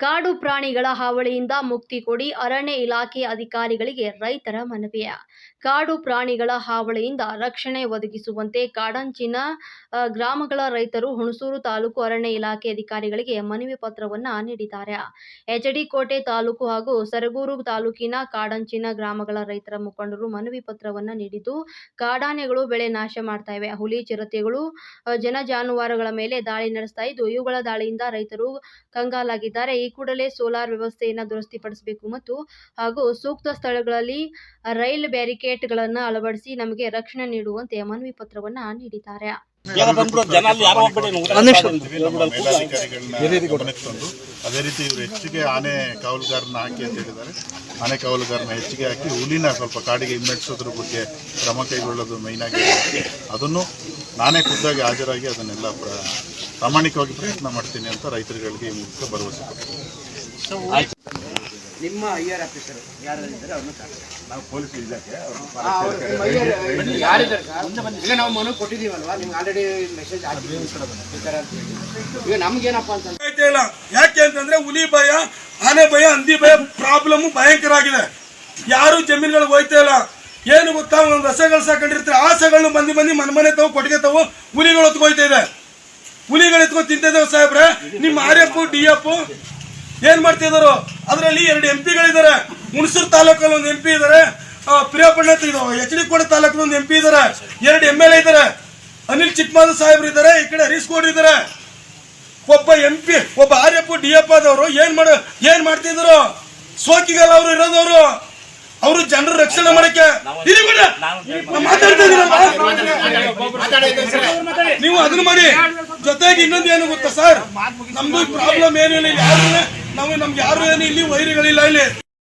ಕಾಡು ಪ್ರಾಣಿಗಳ ಹಾವಳಿಯಿಂದ ಮುಕ್ತಿ ಕೊಡಿ ಅರಣ್ಯ ಇಲಾಖೆ ಅಧಿಕಾರಿಗಳಿಗೆ ರೈತರ ಮನವಿ ಕಾಡು ಪ್ರಾಣಿಗಳ ಹಾವಳಿಯಿಂದ ರಕ್ಷಣೆ ಒದಗಿಸುವಂತೆ ಕಾಡಂಚಿನ ಗ್ರಾಮಗಳ ರೈತರು ಹುಣಸೂರು ತಾಲೂಕು ಅರಣ್ಯ ಇಲಾಖೆ ಅಧಿಕಾರಿಗಳಿಗೆ ಮನವಿ ಪತ್ರವನ್ನ ನೀಡಿದ್ದಾರೆ. ಎಚ್ಡಿ ಕೋಟೆ ತಾಲೂಕು ಹಾಗೂ ಸರಗೂರು ತಾಲೂಕಿನ ಕಾಡಂಚಿನ ಗ್ರಾಮಗಳ ರೈತರ ಮುಖಂಡರು ಮನವಿ ಪತ್ರವನ್ನ ನೀಡಿದ್ದು, ಕಾಡಾನೆಗಳು ಬೆಳೆ ನಾಶ ಮಾಡ್ತಾ ಇವೆ. ಹುಲಿ, ಚಿರತೆಗಳು ಜನ ಜಾನುವಾರುಗಳ ಮೇಲೆ ದಾಳಿ ನಡೆಸ್ತಾ ಇದ್ದು, ಇವುಗಳ ದಾಳಿಯಿಂದ ರೈತರು ಕಂಗಾಲಾಗಿದ್ದಾರೆ. ಈ ಕೂಡಲೇ ಸೋಲಾರ್ ವ್ಯವಸ್ಥೆಯನ್ನು ದುರಸ್ತಿಪಡಿಸಬೇಕು ಮತ್ತು ಹಾಗೂ ಸೂಕ್ತ ಸ್ಥಳಗಳಲ್ಲಿ ರೈಲ್ ಬ್ಯಾರಿಕೇಡ್ಗಳನ್ನು ಅಳವಡಿಸಿ ನಮಗೆ ರಕ್ಷಣೆ ನೀಡುವಂತೆ ಮನವಿ ಪತ್ರವನ್ನ ನೀಡಿದ್ದಾರೆ. ಅದೇ ರೀತಿ ಇವರು ಹೆಚ್ಚಿಗೆ ಆನೆ ಕಾವಲುಗಾರನ ಹಾಕಿ ಅಂತ ಹೇಳಿದ್ದಾರೆ. ಆನೆ ಕಾವಲುಗಾರನ ಹೆಚ್ಚಿಗೆ ಹಾಕಿ ಹುಲಿನ ಸ್ವಲ್ಪ ಕಾಡಿಗೆ ಹಿಮ್ಮೆಟ್ಟಿಸೋದ್ರ ಬಗ್ಗೆ ಕ್ರಮ ಕೈಗೊಳ್ಳೋದು ಮೈನ್ ಆಗಿ ಅದನ್ನು ನಾನೇ ಖುದ್ದಾಗಿ ಹಾಜರಾಗಿ ಅದನ್ನೆಲ್ಲ ಪ್ರಾಮಾಣಿಕವಾಗಿ ಪ್ರಯತ್ನ ಮಾಡ್ತೀನಿ ಅಂತ ರೈತರುಗಳಿಗೆ ಈ ಮೂಲಕ ಭರವಸೆ ನಿಮ್ಮ ಐಆರ್ ಆಫೀಸರ್ ಯಾರಿದ್ದಾರೆ ಅವ್ರನ್ನ. ನಾವು ಪೊಲೀಸ್ ಇಲಾಖೆ? ಈಗ ನಾವು ಮನವಿ ಕೊಟ್ಟಿದ್ದೀವಲ್ವಾ? ನಿಮ್ಗೆ ಆಲ್ರೆಡಿ ಮೆಸೇಜ್. ಈಗ ನಮ್ಗೇನಪ್ಪ ಅಂತ ಇಲ್ಲ? ಯಾಕೆ ಅಂತಂದ್ರೆ ಹುಲಿ ಭಯ ಆನೆ ಭಯ ಹಂದಿ ಭಯ ಪ್ರಾಬ್ಲಮ್ ಭಯಂಕರ ಆಗಿದೆ. ಯಾರು ಜಮೀನುಗಳಿಗೆ ಹೋಯ್ತಾ ಇಲ್ಲ. ಏನು ಗೊತ್ತಾ? ಒಂದು ರಸಗಳು ಸಾಕೊಂಡಿರ್ತಾರೆ. ಆ ಹಸಗಳನ್ನ ಮಂದಿ ಮಂದಿ ಮನೆ ಮನೆ ತಾವು ಕೊಟ್ಟಿಗೆ ತಾವು ಹುಲಿಗಳು ಹೊತ್ಕೊಯ್ತಾ ಇದೆ. ಹುಲಿಗಳು ಎತ್ಕೊಂಡು ತಿಂತಿದ್ದಾವೆ ಸಾಹೇಬ್ರೆ. ನಿಮ್ಮ ಆರ್ ಎಫ್ ಡಿ ಎಫ್ ಏನ್ ಮಾಡ್ತಿದಾರು ಅದರಲ್ಲಿ ಎರಡು ಎಂ ಪಿಗಳಿದ್ದಾರೆ ಹುಣಸೂರು ತಾಲೂಕಲ್ಲಿ ಒಂದು ಎಂ ಪಿ ಇದ್ದಾರೆ ಪ್ರಿಯಾಪಣ್ಣ ಎಚ್ ಡಿ ಕೋಟೆ ತಾಲೂಕಲ್ಲಿ ಒಂದು ಎಂ ಪಿ ಇದ್ದಾರೆ ಎರಡು ಎಂ ಎಲ್ ಎ ಇದ್ದಾರೆ ಅನಿಲ್ ಚಿಕ್ಕಮಾದ ಸಾಹೇಬ್ರು ಇದ್ದಾರೆ ಈ ಕಡೆ ಹರೀಶ್ ಕೋಡ್ ಇದ್ದಾರೆ ಒಬ್ಬ ಎಂ ಪಿ ಒಬ್ಬ ಆರ್ ಎಫ್ ಡಿ ಎಫ್ ಆದವರು ಏನ್ ಮಾಡ ಏನ್ ಮಾಡ್ತಿದ್ರು ಸೋಕಿಗಲ್ಲ ಅವರು ಇರೋದವರು. ಅವರು ಜನರ ರಕ್ಷಣೆ ಮಾಡಕ್ಕೆ. ಮಾತಾಡ್ತಾ ನೀವು ಅದನ್ನ ಮಾಡಿ. ಜೊತೆಗೆ ಇನ್ನೊಂದು ಏನು ಗೊತ್ತಾ ಸರ್? ನಮ್ದು ಪ್ರಾಬ್ಲಮ್ ಏನಿಲ್ಲ, ಯಾರು ನಾವು ನಮ್ಗೆ ಯಾರು ಏನು ಇಲ್ಲಿ ವೈರಿಗಳಿಲ್ಲ ಇಲ್ಲಿ.